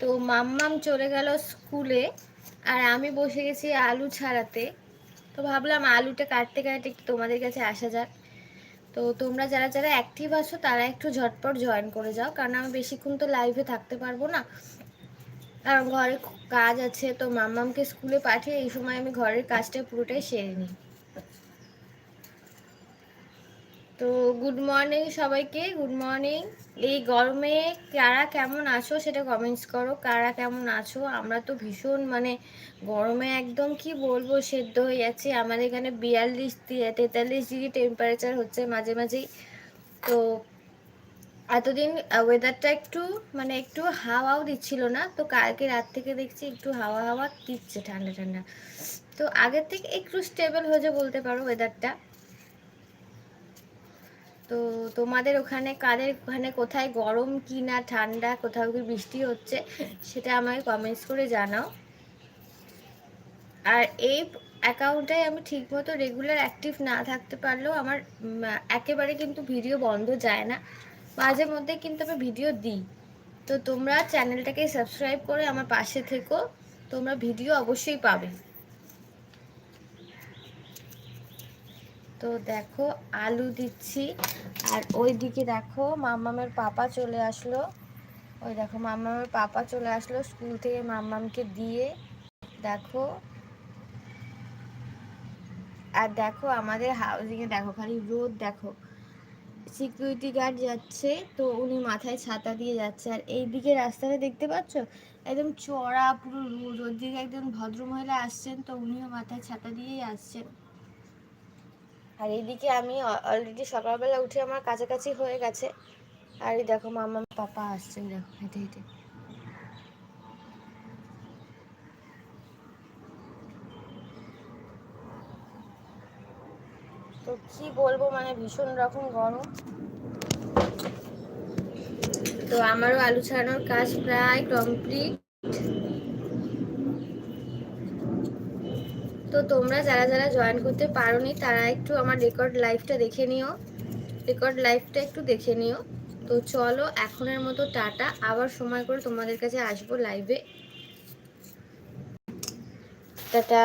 তো মাম্মাম চলে গেল স্কুলে আর আমি বসে গেছি আলু ছাড়াতে। তো ভাবলাম আলুটা কাটতে কাটতে তোমাদের কাছে আসা যাক। তো তোমরা যারা যারা অ্যাক্টিভ আছো, তারা একটু ঝটপট জয়েন করে যাও, কারণ আমি বেশিক্ষণ তো লাইভে থাকতে পারব না। কারণ ঘরে কাজ আছে, তো মাম্মামকে স্কুলে পাঠিয়ে এই সময় আমি ঘরের কাজটা পুরোটাই সেরে নিই। তো গুড মর্নিং সবাইকে। গুড মর্নিং এই গরমে কারা কেমন আছো সেটা কমেন্টস করো। কারা কেমন আছো? আমরা তো ভীষণ মানে গরমে একদম কি বলব সেদ্ধ হয়ে যাচ্ছে। আমাদের এখানে বিয়াল্লিশ তেতাল্লিশ ডিগ্রি টেম্পারেচার হচ্ছে মাঝে মাঝেই। তো এতদিন ওয়েদারটা একটু মানে একটু হাওয়াও দিচ্ছিল না। তো কালকে রাত থেকে দেখছি একটু হাওয়া হাওয়া দিচ্ছে ঠান্ডা ঠান্ডা। তো আগের থেকে একটু স্টেবল হয়েছে বলতে পারো ওয়েদারটা তো তোমাদের ওখানে কাদের ওখানে কোথায় গরম কি না ঠান্ডা, কোথাও কি বৃষ্টি হচ্ছে, সেটা আমাকে কমেন্টস করে জানাও। আর এই অ্যাকাউন্টটাই আমি ঠিকমতো রেগুলার অ্যাক্টিভ না থাকতে পারলেও আমার একেবারে কিন্তু ভিডিও বন্ধ যায় না। মাঝে মধ্যে কিন্তু আমি ভিডিও দিই। তো তোমরা চ্যানেলটাকে সাবস্ক্রাইব করে আমার পাশে থেকো। তোমরা ভিডিও অবশ্যই পাবে। তো দেখো আলু দিচ্ছি। আর ওই দিকে দেখো মাম্মামের পাপা চলে আসলো। ওই দেখো মাম্মামের পাপা চলে আসলো স্কুল থেকে মাম্মামকে দিয়ে। দেখো। আর দেখো আমাদের হাউজিংয়ে দেখো, খালি রোদ দেখো। সিকিউরিটি গার্ড যাচ্ছে, তো উনি মাথায় ছাতা দিয়ে যাচ্ছে। আর এই দিকে রাস্তাটা দেখতে পাচ্ছ? একদম চড়া পুরো রোদ। ওর দিকে একজন ভদ্রমহিলা আসছেন, তো উনিও মাথায় ছাতা দিয়েই আসছেন। আর এইদিকে আমি অলরেডি সকালবেলা উঠে আমার কাছাকাছি হয়ে গেছে। আর এই দেখো মামা, পাপা আসছেন দেখো, হেঁটে হেঁটে। তো কি বলব মানে ভীষণ রকম গরম। তো আমারও আলু ছাড়ানোর কাজ প্রায় কমপ্লিট তো তোমরা যারা যারা জয়েন করতে পারোনি, তারা একটু আমার রেকর্ড লাইভটা দেখে নিও। রেকর্ড লাইভটা একটু দেখে নিও। তো চলো, এখনের মতো টাটা। আবার সময় করে তোমাদের কাছে আসব লাইভে টাটা।